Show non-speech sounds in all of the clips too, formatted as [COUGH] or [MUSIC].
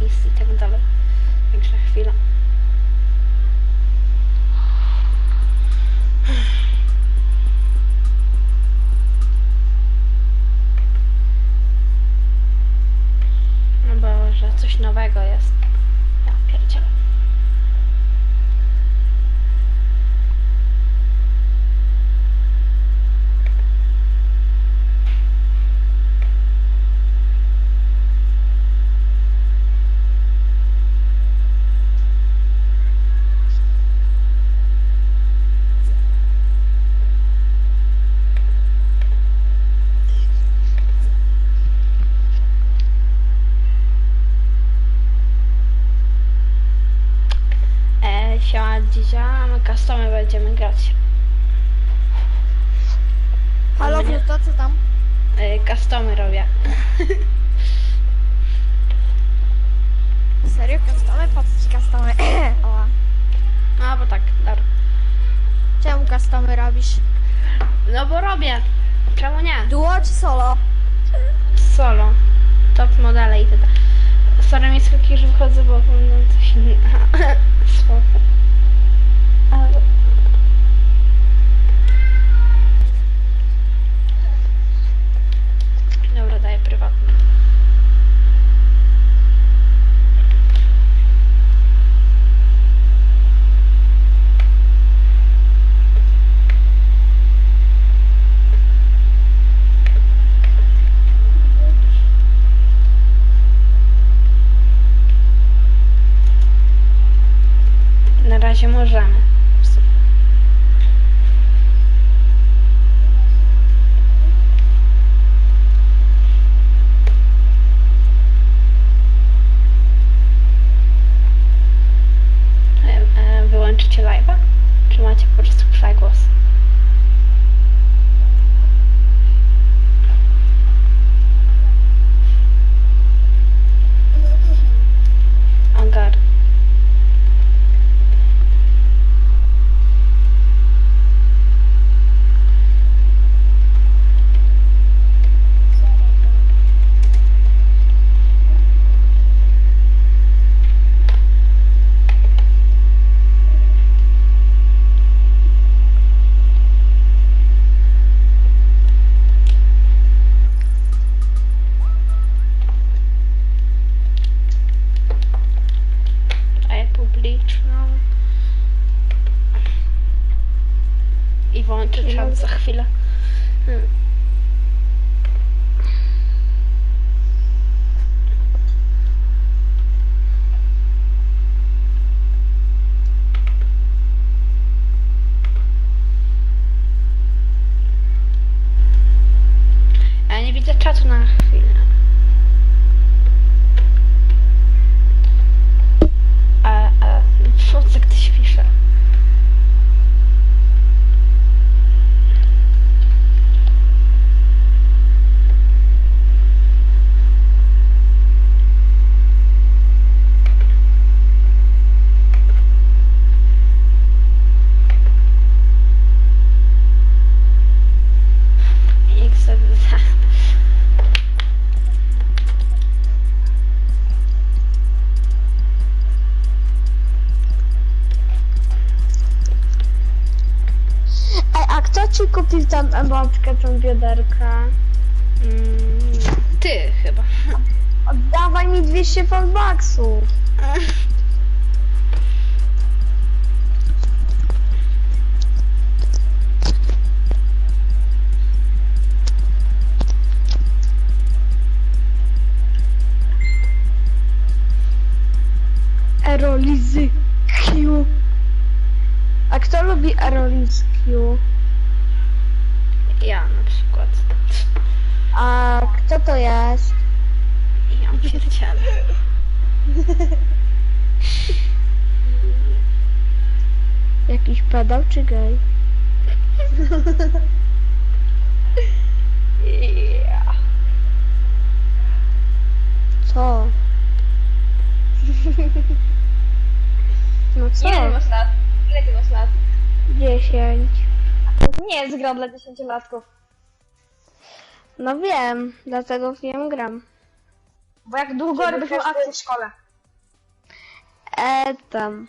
jest i tak dalej. Także chwila. No bo, że coś nowego jest. Ja pierdzielę. E, siema dzisiaj, a my customy będziemy grać. Halo, Mnie- to co tam? E, customy robię. [LAUGHS] Serio? Customy? Po co ci customy? [CLEARS THROAT] Oła. No bo tak, dobra. Czemu customy robisz? No bo robię. Czemu nie? Duo czy solo? Solo. Top modele i tyle. Sorry mi skoki, że wchodzę, bo powinnam coś innego. [LAUGHS] Spoko. Ale... Dobra, daję prywatny. Na razie możemy. schnell. Ich wollte schon sich viele. Hm. Eine wieder Tattoo. Kto ci kupił tą emotkę, tą bioderkę? Mm, ty chyba. Oddawaj mi 200 funbucksów. Aerolizy Q. A kto lubi Aeroliz Q? Ja na przykład. A kto to jest? Ja pierdzielę. [LAUGHS] Jakiś pedał czy gej? Ja. [LAUGHS] Co? [LAUGHS] No co? Ile ty masz lat? Ile ty masz lat? 10. Nie jest gra dla dziesięciolatków. No wiem, dlatego w nią gram. Bo jak długo robisz akcję w szkole? E, tam.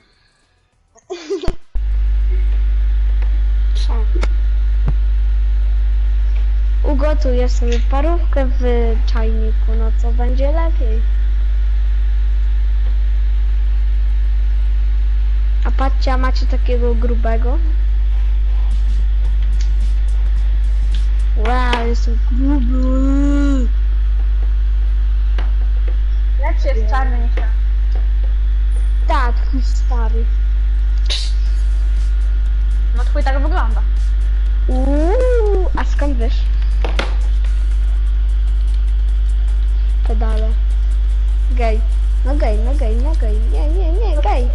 Co? Ugotuję sobie parówkę w czajniku, no co będzie lepiej. A patrzcie, a macie takiego grubego? Jestem gruby. Lepszy jest czarny niż ten. Tak, twój stary. No twój tak wygląda. Uuu, a skąd wiesz? Pedale. Gej. No gej, no gej, no gej. Nie, nie, nie, gej.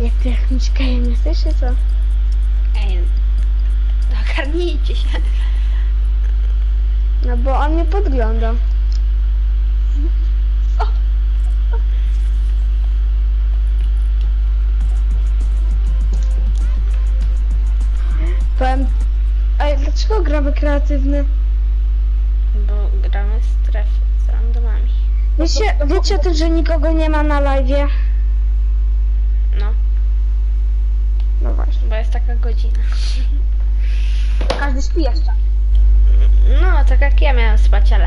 Jak ty jakimś gejem jesteś, czy co? Ogarnijcie się. No bo on mnie podgląda. Powiem... Ej, dlaczego gramy kreatywny? Bo gramy strefy z randomami. Wiecie, wiecie o tym, że nikogo nie ma na live? No, No właśnie. bo jest taka godzina. [LAUGHS] Każdy śpi jeszcze. No, tak jak ja miałem spać, ale